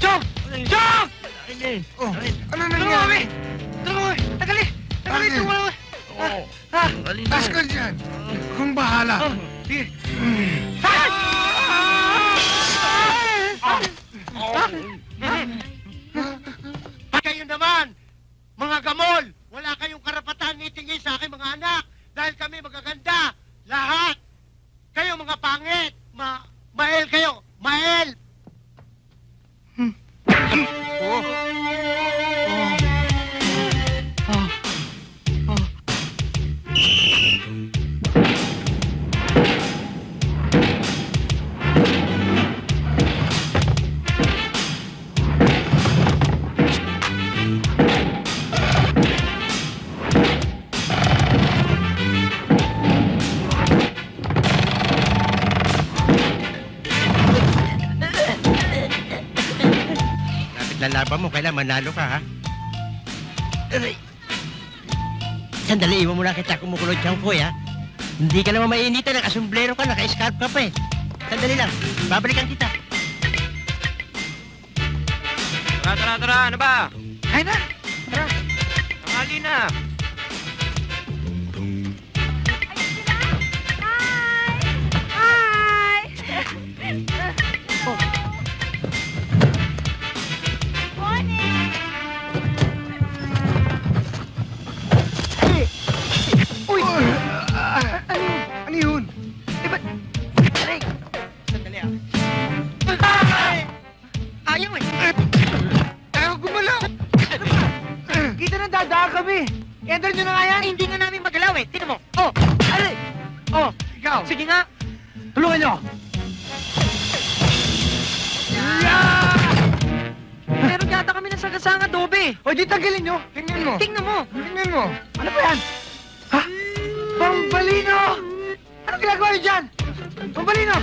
Chong! Chong! Oh, ano Tulungan mo kami! Tulungan mo kami! Tagali! Tagali! Bakit? Tulungan mo! Oo. Ha? tas ka dyan. Kung bahala. Oh, sige. Kayo naman, mga gamol, wala kayong karapatan itingin sa aking mga anak dahil kami magaganda. Lahat. Kayo mga pangit. Ma mael kayo. Mael. Lapit na laban mo, kailan manalo ka, ha? Aray. Sandali, iwan mo lang kita kumukulot siyang koy, ha? Hindi ka naman mainitan, nakasumblero ka, naka-scarf ka pa, eh. Sandali lang, babalikan kita. Tara, tara, tara! Ano ba? Ay na! Tanghali na! Tulungan nyo! Meron yata kami ng sagasang adobe! O, di tanggalin nyo! Tingnan mo! Tingnan mo! Tingnan mo! Ano ba yan? Ha? Pambalino! Ano ginagawa niyo dyan? Pambalino!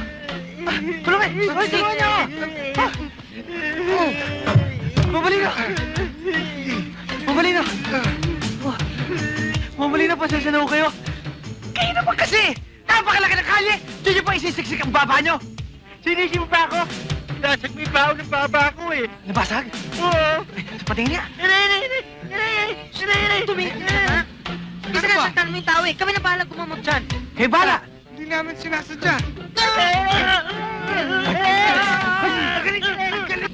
Ah, Tulungan! Tulungan niyo! Ah! Oh! Pambalino! Pambalino! Oh. Pambalino, pasensya na ho kayo. Kayo naman kasi! Diyan niyo pa isisiksik ang baba niyo! Sinisip mo pa ako? Nasag may baon ng baba ko eh. Nabasag? Oo. Patingin niya! Tumingin ka na! Hindi sinasaktan mo yung tao eh. Kami na bahala gumamot dyan. Kayo bahala! Hindi namin sinasadya!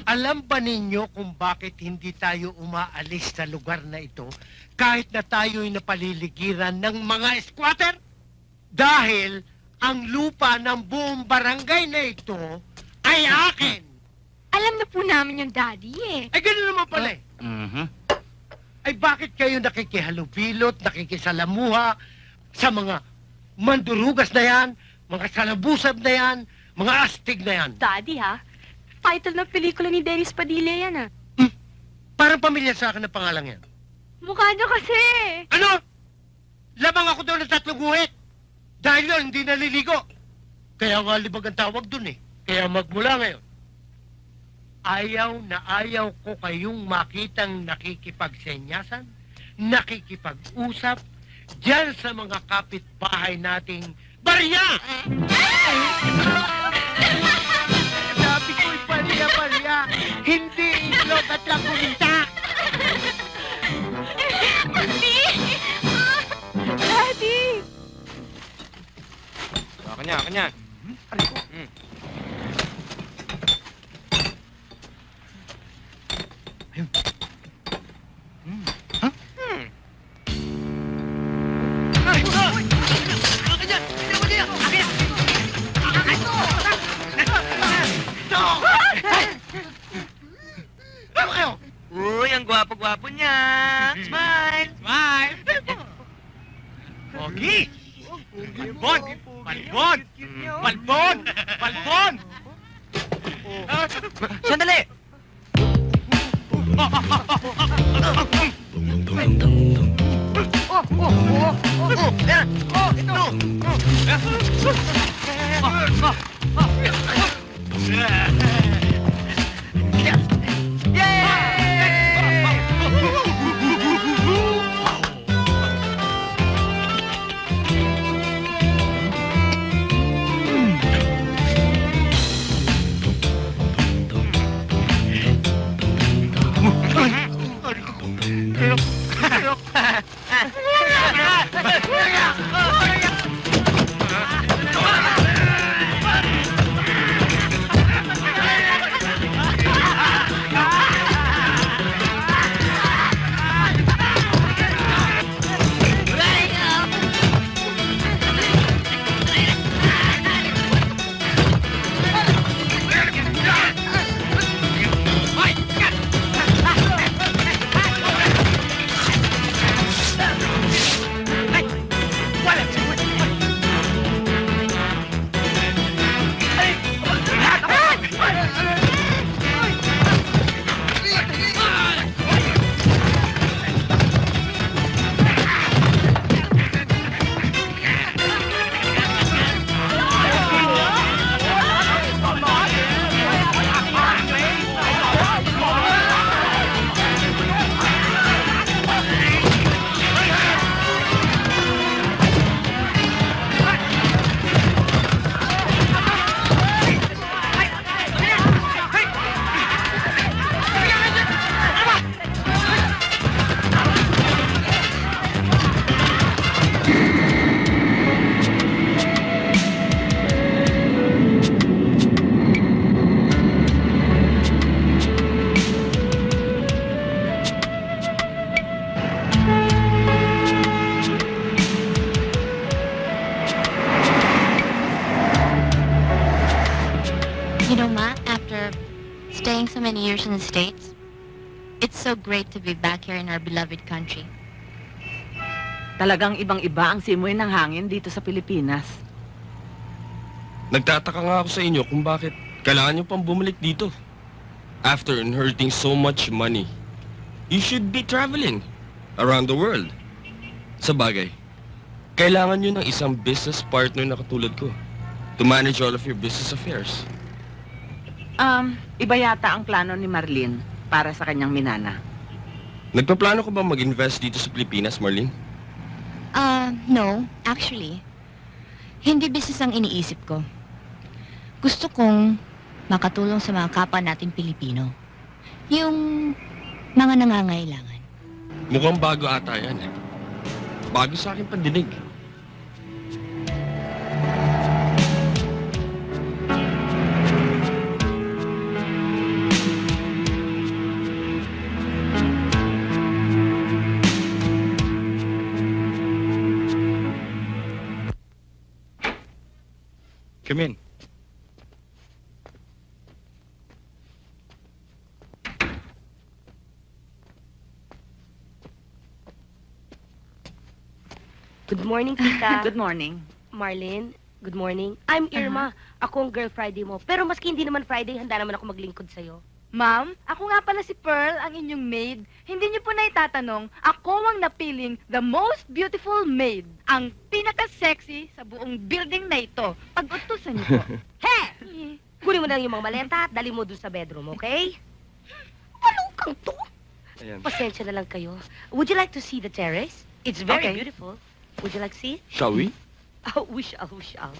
Alam ba ninyo kung bakit hindi tayo umaalis sa lugar na ito kahit na tayo'y napaliligiran ng mga squatter? Dahil ang lupa ng buong barangay na ito ay akin. Alam na po namin yung daddy eh. Ay, gano'n naman pala eh. Mhm. Ay, bakit kayo nakikihalupilot, nakikisalamuha sa mga mandurugas na yan, mga salabusab na yan, mga astig na yan? Daddy ha? Title ng pelikula ni Dennis Padilla yan ah. Parang pamilya sa akin ang pangalan yan. Mukha niyo kasi. Ano? Lamang ako doon ng tatlong guhit. Dahil yun, hindi naliligo. Kaya nga libag ang tawag doon eh. Kaya magmula ngayon, ayaw na ayaw ko kayong makitang nakikipagsenyasan, nakikipag-usap, dyan sa mga kapitbahay nating barya! Sabi ko'y barya, barya, hindi itlog at lagunta! Kanya, kanya. Hmm. Ano kayo? Uy, ang gwapo-gwapo niya. Smile! Smile! Pogi! Balbon! Balbon! Balbon! Balbon! Sandali! In the States. It's so great to be back here in our beloved country. Talagang ibang-iba ang simoy ng hangin dito sa Pilipinas. Nagtataka nga ako sa inyo kung bakit kailangan nyo pang bumalik dito. After inheriting so much money, you should be traveling around the world. Sa bagay, kailangan nyo ng isang business partner na katulad ko to manage all of your business affairs. Um, iba yata ang plano ni Marlene para sa kanyang minana. Nagpaplano ko ba mag-invest dito sa Pilipinas, Marlene? Uh, no, actually. Hindi business ang iniisip ko. Gusto kong makatulong sa mga kapwa natin Pilipino. Yung mga nangangailangan. Mukhang bago ata yan. eh. Bago sa akin pandinig. Come in. Good morning, tita. Good morning. Marlene, good morning. I'm Irma. Ako ang girl Friday mo. Pero maski hindi naman Friday, handa naman ako maglingkod sa'yo. Ma'am, ako nga pala si Pearl, ang inyong maid. Hindi niyo po na itatanong, ako ang napiling the most beautiful maid. Ang pinaka-sexy sa buong building na ito. Pag-utusan niyo po. He! Kunin mo na lang yung mga maleta at dali mo dun sa bedroom, okay? Malukang to. Ayan. Pasensya na lang kayo. Would you like to see the terrace? It's very Okay. beautiful. Would you like to see it? Shall we? Oh, we shall, we shall.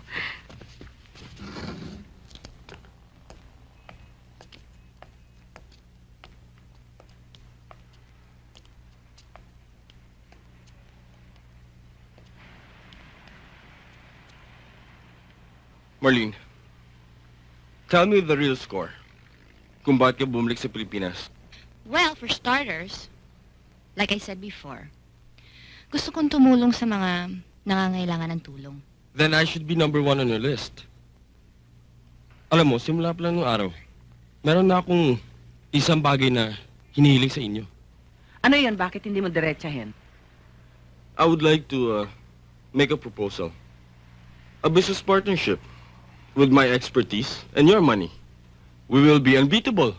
Marlene, tell me the real score. Kung bakit ka bumalik sa Pilipinas. Well, for starters, like I said before, gusto kong tumulong sa mga nangangailangan ng tulong. Then I should be number one on your list. Alam mo, simula pa lang nung araw, meron na akong isang bagay na hinihiling sa inyo. Ano yon? Bakit hindi mo diretsahin? I would like to uh, make a proposal. A business partnership with my expertise and your money. We will be unbeatable.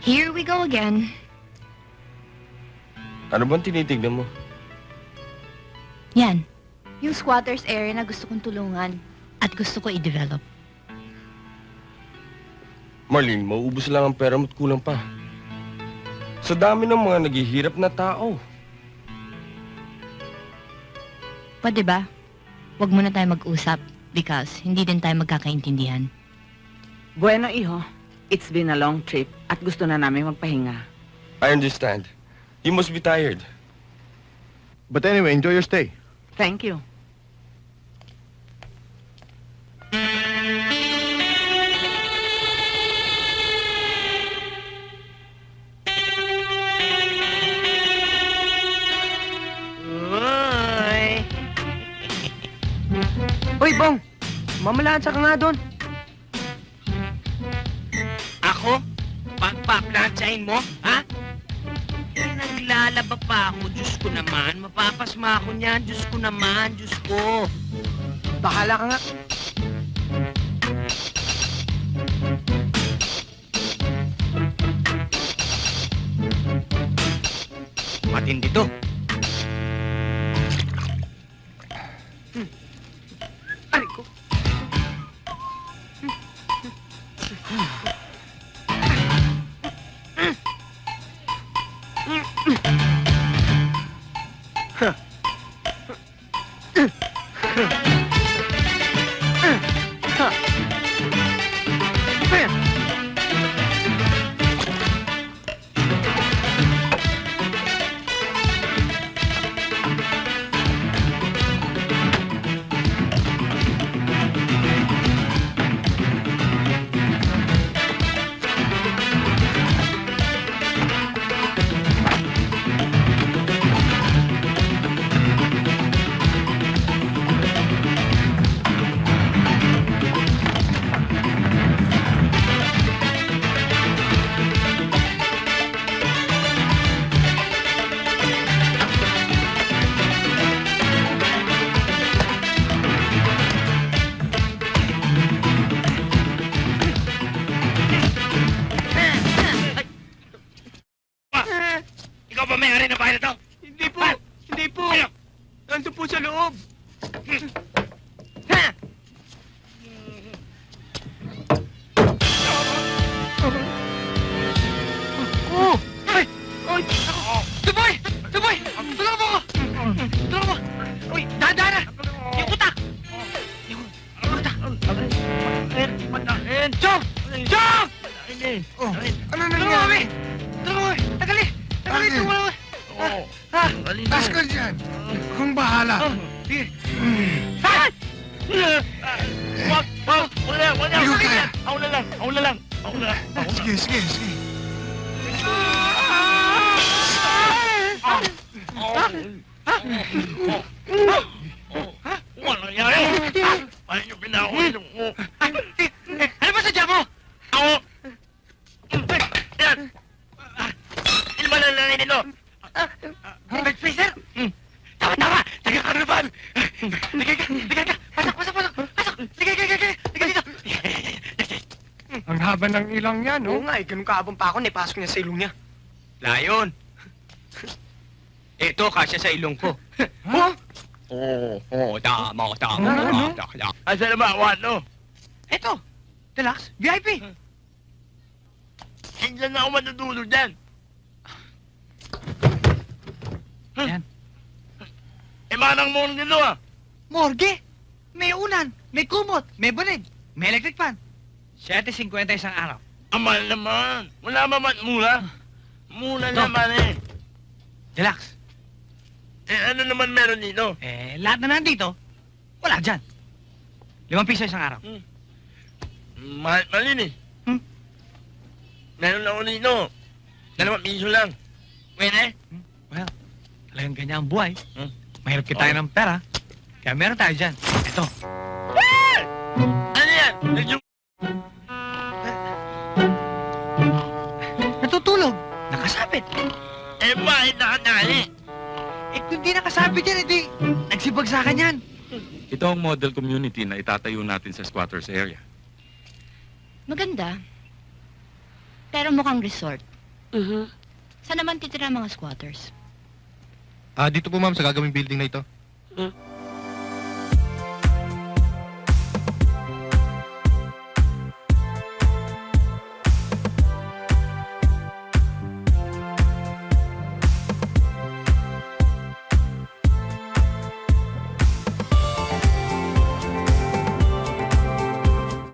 Here we go again. Ano bang tinitignan mo? Yan. Yung squatters area na gusto kong tulungan at gusto ko i-develop. Marlene, mauubos lang ang pera mo't kulang pa. Sa dami ng mga naghihirap na tao. Pwede ba? Huwag muna tayo mag-usap because hindi din tayo magkakaintindihan. Bueno, iho. It's been a long trip at gusto na namin magpahinga. I understand. You must be tired. But anyway, enjoy your stay. Thank you. Bong! Mamalansa ka nga doon. Ako? Pagpaplansyahin mo? Ha? Eh, naglalaba pa ako. Diyos ko naman. Mapapasma ako niyan. Diyos ko naman. Diyos ko. Bahala ka nga. Matindi to. Huh. Na bahay na to? Hindi po! Ha? Hindi po! Ano? Nandun po sa loob! Ha? Oh! Ay! Ay! Tuboy! Tuboy! Tulungan mo ako! Tulungan mo! Uy! Dahan-dahan na! Yung utak! Yung utak! Chong! Chong! Ano mo nangyari? Tulungan mo kami! Ha? Tas ka dyan. Kung bahala. Sige! Ha? Wag! Wag! Wala! Wala! Hindi ko kaya. Ako na lang! Ako na lang! Ako na lang! Na Sige, sige, sige. Wala nangyari! Ano yung pinakaulong mo? Eh, Ano ba sadya mo? Ako! Yan! Ano ba nangyari nito? Red Freezer? Tama, tama! Sige ka! Sige ka! Pasok, pasok, pasok! Pasok! Sige, sige, sige! Sige dito! Ang haba ng ilang yan, Oo no? nga eh, ganun kaabang pa ako, naipasok niya sa ilong niya. Layon! Ito, kasya sa ilong ko. Ha? Oo, oo, tama, tama, Ano? tama, tama. Asa na ba? Wano? Eto! Deluxe! VIP! Hindi na ako matutulog dyan. Yan. Eh, manang mo nito ah. Morgue! May unan, may kumot, may bunig, may electric fan. 7.50 isang araw. Amal naman. Wala maman mula. Mula Ito. naman eh. Deluxe. Eh, ano naman meron dito? Eh, lahat na nandito, wala dyan. Limang piso isang araw. Mahal, malin eh. Hmm? Meron ako dito. Dalawang piso lang. Pwede? Talagang ganyan ang buhay. Hmm. Mahirap kita ng pera. Kaya meron tayo dyan. Ito. Ano yan? Medyo... Natutulog. Nakasabit. Eh, bakit nakatali? Eh, kung di nakasabit yan, edi nagsibagsakan yan. Ito ang model community na itatayo natin sa squatters area. Maganda. Pero mukhang resort. Mhm. Saan naman titira ang mga squatters? Ah, dito po ma'am sa gagawing building na ito. Mm.